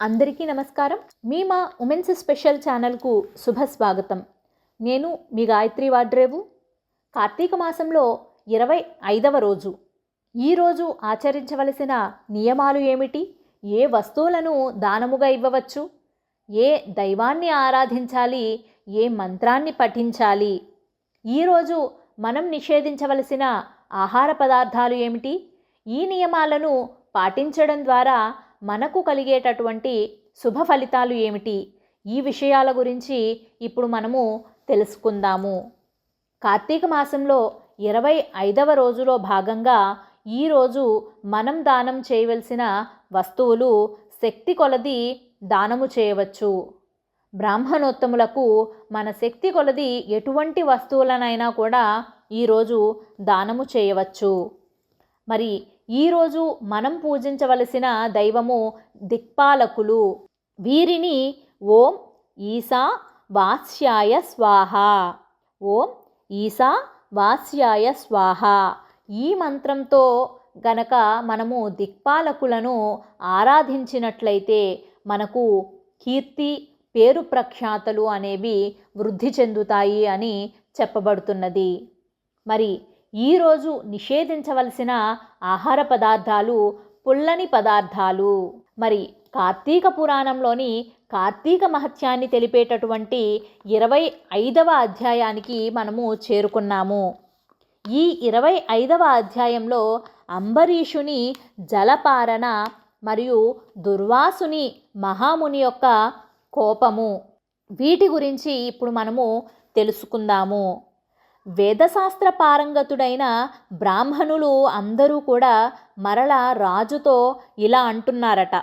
అందరికీ నమస్కారం. మీ మా ఉమెన్స్ స్పెషల్ ఛానల్కు శుభ స్వాగతం. నేను మీ గాయత్రి వాడ్రేవు. కార్తీక మాసంలో ఇరవై ఐదవ రోజు. ఈరోజు ఆచరించవలసిన నియమాలు ఏమిటి? ఏ వస్తువులను దానముగా ఇవ్వవచ్చు? ఏ దైవాన్ని ఆరాధించాలి? ఏ మంత్రాన్ని పఠించాలి? ఈరోజు మనం నిషేధించవలసిన ఆహార పదార్థాలు ఏమిటి? ఈ నియమాలను పాటించడం ద్వారా మనకు కలిగేటటువంటి శుభ ఫలితాలు ఏమిటి? ఈ విషయాల గురించి ఇప్పుడు మనము తెలుసుకుందాము. కార్తీక మాసంలో ఇరవై ఐదవ రోజులో భాగంగా ఈరోజు మనం దానం చేయవలసిన వస్తువులు శక్తి కొలది దానము చేయవచ్చు. బ్రాహ్మణోత్తములకు మన శక్తి కొలది ఎటువంటి వస్తువులనైనా కూడా ఈరోజు దానము చేయవచ్చు. మరి ఈరోజు మనం పూజించవలసిన దైవము దిక్పాలకులు. వీరిని ఓం ఈశా వాస్యాయ స్వాహ. ఓం ఈశా వాస్యాయ స్వాహ. ఈ మంత్రంతో గనక మనము దిక్పాలకులను ఆరాధించినట్లయితే మనకు కీర్తి పేరు ప్రఖ్యాతలు అనేవి వృద్ధి చెందుతాయి అని చెప్పబడుతున్నది. మరి ఈరోజు నిషేధించవలసిన ఆహార పదార్థాలు పుల్లని పదార్థాలు. మరి కార్తీక పురాణంలోని కార్తీక మహత్యాన్ని తెలిపేటటువంటి ఇరవై ఐదవ అధ్యాయానికి మనము చేరుకున్నాము. ఈ ఇరవై ఐదవ అధ్యాయంలో అంబరీషుని జలపారణ మరియు దుర్వాసుని మహాముని యొక్క కోపము. వీటి గురించి ఇప్పుడు మనము తెలుసుకుందాము. వేదశాస్త్ర పారంగతుడైన బ్రాహ్మణులు అందరూ కూడా మరల రాజుతో ఇలా అంటున్నారట.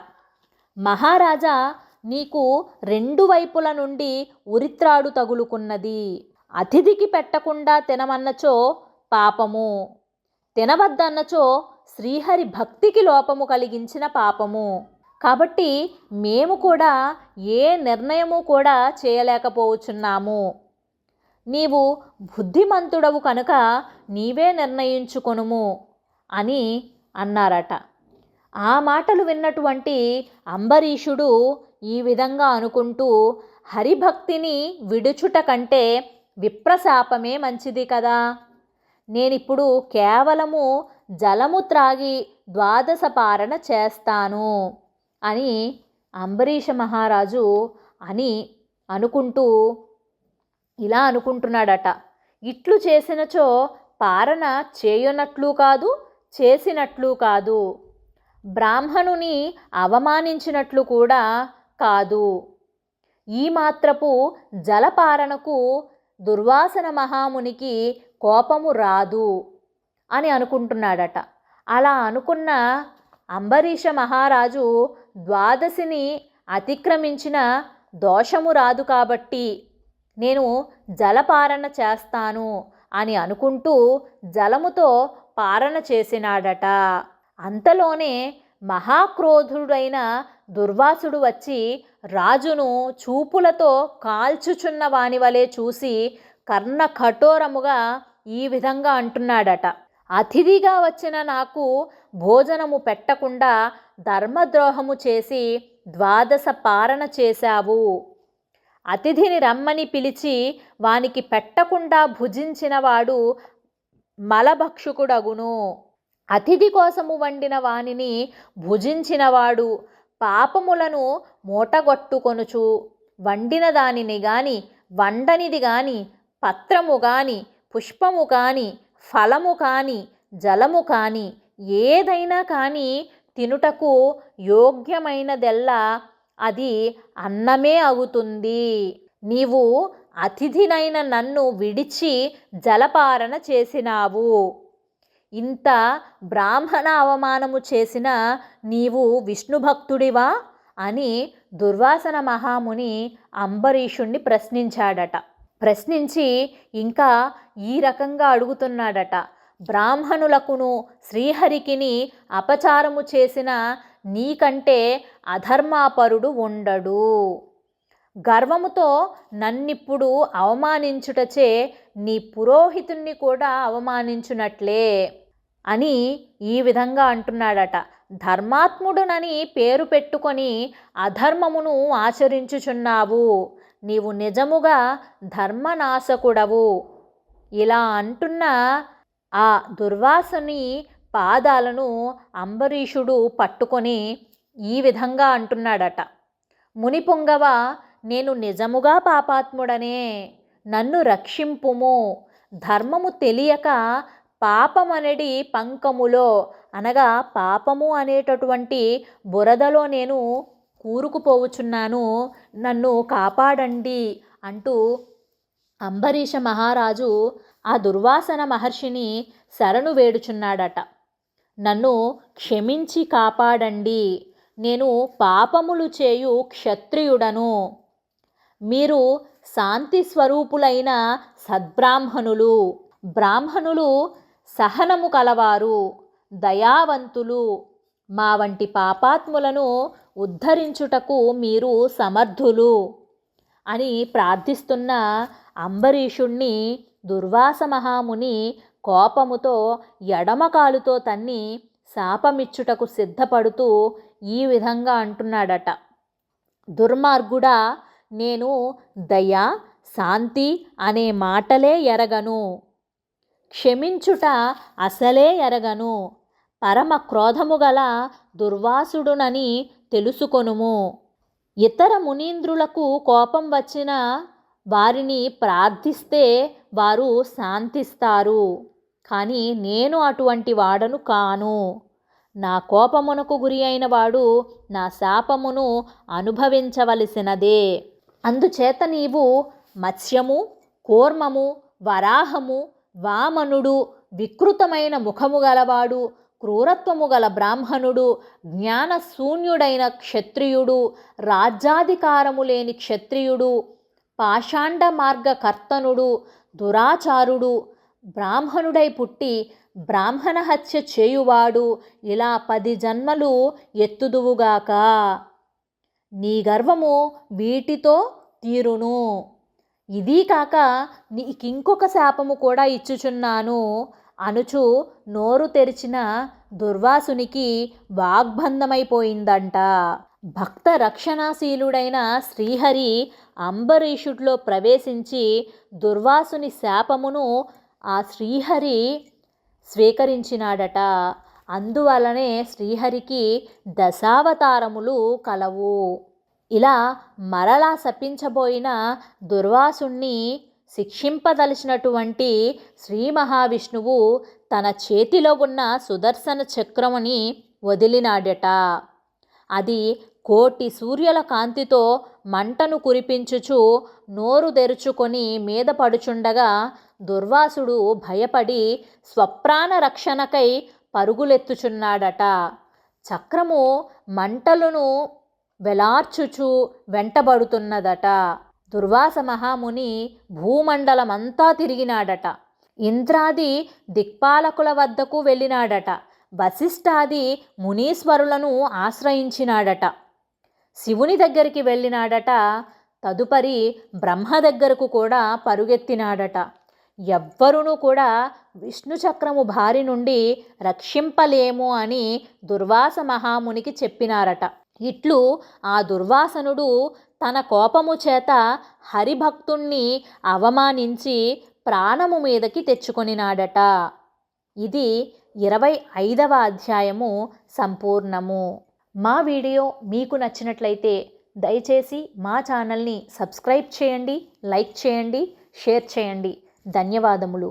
మహారాజా నీకు రెండు వైపుల నుండి ఉరిత్రాడు తగులుకున్నది. అతిథికి పెట్టకుండా తినమన్నచో పాపము. తినవద్దన్నచో శ్రీహరి భక్తికి లోపము కలిగించిన పాపము. కాబట్టి మేము కూడా ఏ నిర్ణయము కూడా చేయలేకపోవచ్చున్నాము. నీవు బుద్ధిమంతుడవు కనుక నీవే నిర్ణయించుకొనుము అని అన్నారట. ఆ మాటలు విన్నటువంటి అంబరీషుడు ఈ విధంగా అనుకుంటూ హరిభక్తిని విడుచుట కంటే విప్రశాపమే మంచిది కదా. నేనిప్పుడు కేవలము జలము త్రాగి ద్వాదశ పారణ చేస్తాను అని అంబరీష మహారాజు అని అనుకుంటూ ఇలా అనుకుంటున్నాడట. ఇట్లు చేసినచో పారణ చేయనట్లు కాదు చేసినట్లు కాదు. బ్రాహ్మణుని అవమానించినట్లు కూడా కాదు. ఈ మాత్రపు జలపారణకు దుర్వాసన మహామునికి కోపము రాదు అని అనుకుంటున్నాడట. అలా అనుకున్న అంబరీష మహారాజు ద్వాదశిని అతిక్రమించిన దోషము రాదు కాబట్టి నేను జలపారణ చేస్తాను అని అనుకుంటూ జలముతో పారణ చేసినాడట. అంతలోనే మహాక్రోధుడైన దుర్వాసుడు వచ్చి రాజును చూపులతో కాల్చుచున్న వాని వలె చూసి కర్ణ కఠోరముగా ఈ విధంగా అంటున్నాడట. అతిథిగా వచ్చిన నాకు భోజనము పెట్టకుండా ధర్మద్రోహము చేసి ద్వాదశ పారణ చేశావు. అతిథిని రమ్మని పిలిచి వానికి పెట్టకుండా భుజించినవాడు మలభక్షుకుడగును. అతిథి కోసము వండిన వానిని భుజించినవాడు పాపములను మూటగొట్టుకొనుచు వండిన దానిని గాని వండనిది గాని పత్రము గాని పుష్పము కాని ఫలము కాని జలము కాని ఏదైనా కానీ తినుటకు యోగ్యమైనదెల్లా అది అన్నమే అవుతుంది. నీవు అతిథినైన నన్ను విడిచి జలపారణ చేసినావు. ఇంత బ్రాహ్మణ అవమానము చేసిన నీవు విష్ణు భక్తుడివా? అని దుర్వాసన మహాముని అంబరీషుణ్ణి ప్రశ్నించాడట. ప్రశ్నించి ఇంకా ఈ రకంగా అడుగుతున్నాడట. బ్రాహ్మణులకును శ్రీహరికిని అపచారము చేసిన నీకంటే అధర్మాపరుడు ఉండడు. గర్వముతో నన్నిప్పుడు అవమానించుటచే నీ పురోహితుణ్ణి కూడా అవమానించునట్లే అని ఈ విధంగా అంటున్నాడట. ధర్మాత్ముడునని పేరు పెట్టుకొని అధర్మమును ఆచరించుచున్నావు. నీవు నిజముగా ధర్మనాశకుడవు. ఇలా అంటున్న ఆ దుర్వాసుని పాదాలను అంబరీషుడు పట్టుకొని ఈ విధంగా అంటున్నాడట. మునిపుంగవ నేను నిజముగా పాపాత్ముడనే నన్ను రక్షింపుము ధర్మము తెలియక పాపమనడి పంకములో అనగా పాపము అనేటటువంటి బురదలో నేను కూరుకుపోవుచున్నాను నన్ను కాపాడండి అంటూ అంబరీష మహారాజు ఆ దుర్వాసన మహర్షిని శరణు వేడుచున్నాడట. నన్ను క్షమించి కాపాడండి. నేను పాపములు చేయు క్షత్రియుడను. మీరు శాంతి స్వరూపులైన సద్బ్రాహ్మణులు. బ్రాహ్మణులు సహనము కలవారు దయావంతులు. మా వంటి పాపాత్ములను ఉద్ధరించుటకు మీరు సమర్థులు అని ప్రార్థిస్తున్న అంబరీషుణ్ణి దుర్వాస మహాముని కోపముతో ఎడమకాలుతో తన్ని శాపమిచ్చుటకు సిద్ధపడుతూ ఈ విధంగా అంటున్నాడట. దుర్మార్గుడా నేను దయ శాంతి అనే మాటలే ఎరగను. క్షమించుట అసలే ఎరగను. పరమ క్రోధము గల దుర్వాసుడునని తెలుసుకొనుము. ఇతర మునీంద్రులకు కోపం వచ్చిన వారిని ప్రార్థిస్తే వారు శాంతిస్తారు. కానీ నేను అటువంటి వాడను కాను. నా కోపమునకు గురి అయిన వాడు నా శాపమును అనుభవించవలసినదే. అందుచేత నీవు మత్స్యము కూర్మము వరాహము వామనుడు వికృతమైన ముఖము గలవాడు క్రూరత్వము గల బ్రాహ్మణుడు జ్ఞానశూన్యుడైన క్షత్రియుడు రాజ్యాధికారము లేని క్షత్రియుడు పాషాండ మార్గకర్తనుడు దురాచారుడు బ్రాహ్మణుడై పుట్టి బ్రాహ్మణ హత్య చేయువాడు ఇలా పది జన్మలు ఎత్తుదువుగాక. నీ గర్వము వీటితో తీరును. ఇదీ కాక నీకింకొక శాపము కూడా ఇచ్చుచున్నాను. అనుచు నోరు తెరిచిన దుర్వాసునికి వాగ్బంధమైపోయిందంట భక్త రక్షణాశీలుడైన శ్రీహరి అంబరీషుడిలో ప్రవేశించి దుర్వాసుని శాపమును ఆ శ్రీహరి స్వీకరించినాడట. అందువలనే శ్రీహరికి దశావతారములు కలవు. ఇలా మరలా శపించబోయిన దుర్వాసుణ్ణి శిక్షింపదలిచినటువంటి శ్రీ మహావిష్ణువు తన చేతిలో ఉన్న సుదర్శన చక్రముని వదిలినాడట. అది కోటి సూర్యుల కాంతితో మంటను కురిపించుచు నోరు తెరుచుకొని మీద పడుచుండగా దుర్వాసుడు భయపడి స్వప్రాణ రక్షణకై పరుగులెత్తుచున్నాడట. చక్రము మంటలను వెలార్చుచు వెంటబడుతున్నదట. దుర్వాస మహాముని భూమండలమంతా తిరిగినాడట. ఇంద్రాది దిక్పాలకుల వద్దకు వెళ్ళినాడట. వశిష్ఠాది మునీశ్వరులను ఆశ్రయించినాడట. శివుని దగ్గరికి వెళ్ళినాడట. తదుపరి బ్రహ్మ దగ్గరకు కూడా పరుగెత్తినాడట. ఎవ్వరునూ కూడా విష్ణు చక్రము బారి నుండి రక్షింపలేము అని దుర్వాస మహామునికి చెప్పినారట. ఇట్లు ఆ దుర్వాసనుడు తన కోపము చేత హరిభక్తుణ్ణి అవమానించి ప్రాణము మీదకి తెచ్చుకొనినాడట. ఇది ఇరవై ఐదవ అధ్యాయము సంపూర్ణము. మా వీడియో మీకు నచ్చినట్లయితే దయచేసి మా ఛానల్ని సబ్స్క్రైబ్ చేయండి లైక్ చేయండి షేర్ చేయండి. ధన్యవాదములు.